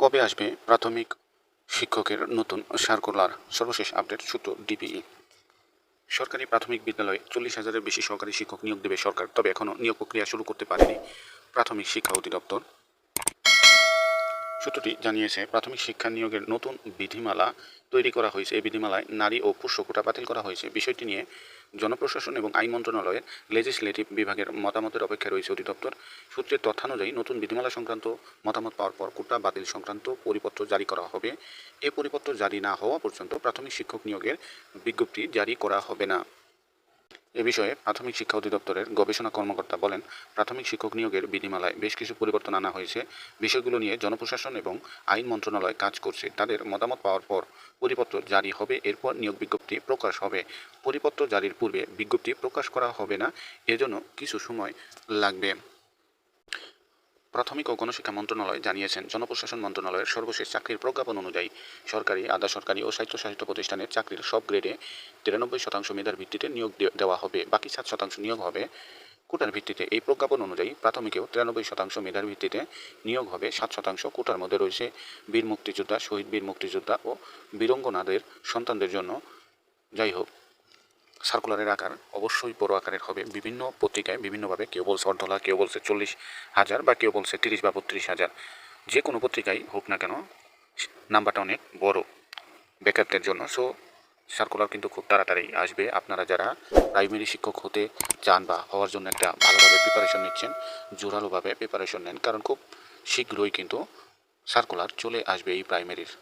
কবে আসবে প্রাথমিক শিক্ষকের নতুন সার্কুলার? সর্বশেষ আপডেট সূত্র, ডিপিই। সরকারি প্রাথমিক বিদ্যালয়ে চল্লিশ হাজারের বেশি সরকারি শিক্ষক নিয়োগ দেবে সরকার, তবে এখনও নিয়োগ প্রক্রিয়া শুরু করতে পারেনি প্রাথমিক শিক্ষা অধিদপ্তর। সূত্রটি জানিয়েছে, প্রাথমিক শিক্ষা নিয়োগের নতুন বিধিমালা তৈরি করা হয়েছে। এই বিধিমালায় নারী ও পুরুষ কোটা বাতিল করা হয়েছে। বিষয়টি নিয়ে জনপ্রশাসন এবং আইন মন্ত্রণালয়ের লেজিসলেটিভ বিভাগের মতামতের অপেক্ষায় রয়েছে অধিদপ্তর। সূত্রের তথ্যানুযায়ী, নতুন বিধিমালা সংক্রান্ত মতামত পাওয়ার পর কোটা বাতিল সংক্রান্ত পরিপত্র জারি করা হবে। এ পরিপত্র জারি না হওয়া পর্যন্ত প্রাথমিক শিক্ষক নিয়োগের বিজ্ঞপ্তি জারি করা হবে না। এ বিষয়ে প্রাথমিক শিক্ষা অধিদপ্তরের গবেষণা কর্মকর্তা বলেন, প্রাথমিক শিক্ষক নিয়োগের বিধিমালায় বেশ কিছু পরিবর্তন আনা হয়েছে। বিষয়গুলো নিয়ে জনপ্রশাসন এবং আইন মন্ত্রণালয় কাজ করছে। তাদের মতামত পাওয়ার পর পরিপত্র জারি হবে, এরপর নিয়োগ বিজ্ঞপ্তি প্রকাশ হবে। পরিপত্র জারির পূর্বে বিজ্ঞপ্তি প্রকাশ করা হবে না, এজন্য কিছু সময় লাগবে। প্রাথমিক ও গণশিক্ষা মন্ত্রণালয় জানিয়েছেন, জনপ্রশাসন মন্ত্রণালয়ের সর্বশেষ চাকরির প্রজ্ঞাপন অনুযায়ী সরকারি, আধা সরকারি ও স্বায়ত্তশাসিত প্রতিষ্ঠানের চাকরির সব গ্রেডে তিরানব্বই শতাংশ মেধার ভিত্তিতে নিয়োগ দেওয়া হবে, বাকি সাত শতাংশ নিয়োগ হবে। কোটার ভিত্তিতে এই প্রজ্ঞাপন অনুযায়ী প্রাথমিকেও তিরানব্বই শতাংশ মেধার ভিত্তিতে নিয়োগ হবে, সাত শতাংশ কোটার মধ্যে রয়েছে বীর মুক্তিযোদ্ধা, শহীদ বীর মুক্তিযোদ্ধা ও বীরঙ্গনাদের সন্তানদের জন্য। যাই হোক সার্কুলারের আকার অবশ্যই বড় আকারের হবে। বিভিন্ন পত্রিকায় বিভিন্নভাবে কেউ বলছে অর্ধ লাখ কেউ বলছে চল্লিশ হাজার বা কেউ বলছে তিরিশ বা বত্রিশ হাজার। যে কোনো পত্রিকায় হোক না কেন, নাম্বারটা অনেক বড় বেকারদের জন্য। সো সার্কুলার কিন্তু খুব তাড়াতাড়ি আসবে। আপনারা যারা প্রাইমারি শিক্ষক হতে চান বা হওয়ার জন্য একটা ভালোভাবে প্রিপারেশন নিচ্ছেন, জোরালোভাবে প্রিপারেশন নেন, কারণ খুব শীঘ্রই কিন্তু সার্কুলার চলে আসবে এই প্রাইমারির